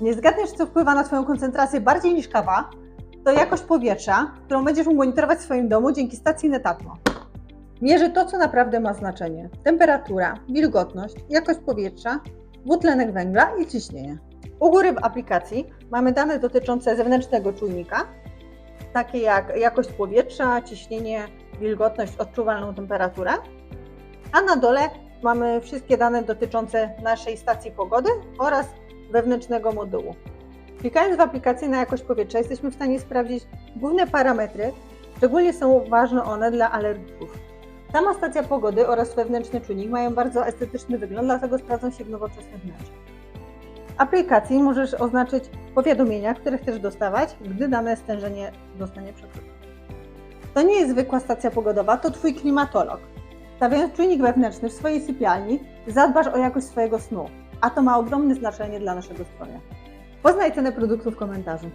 Nie zgadniesz, co wpływa na Twoją koncentrację bardziej niż kawa? To jakość powietrza, którą będziesz mógł monitorować w swoim domu dzięki stacji Netatmo. Mierzy to, co naprawdę ma znaczenie. Temperatura, wilgotność, jakość powietrza, dwutlenek węgla i ciśnienie. U góry w aplikacji mamy dane dotyczące zewnętrznego czujnika, takie jak jakość powietrza, ciśnienie, wilgotność, odczuwalną temperaturę, a na dole mamy wszystkie dane dotyczące naszej stacji pogody oraz wewnętrznego modułu. Klikając w aplikację na jakość powietrza jesteśmy w stanie sprawdzić główne parametry, szczególnie są ważne one dla alergików. Sama stacja pogody oraz wewnętrzny czujnik mają bardzo estetyczny wygląd, dlatego sprawdzą się w nowoczesnych wnętrzach. W aplikacji możesz oznaczyć powiadomienia, które chcesz dostawać, gdy dane stężenie zostanie przekroczone. To nie jest zwykła stacja pogodowa, to Twój klimatolog. Stawiając czujnik wewnętrzny w swojej sypialni, zadbasz o jakość swojego snu, a to ma ogromne znaczenie dla naszego zdrowia. Poznaj cenę produktu w komentarzu.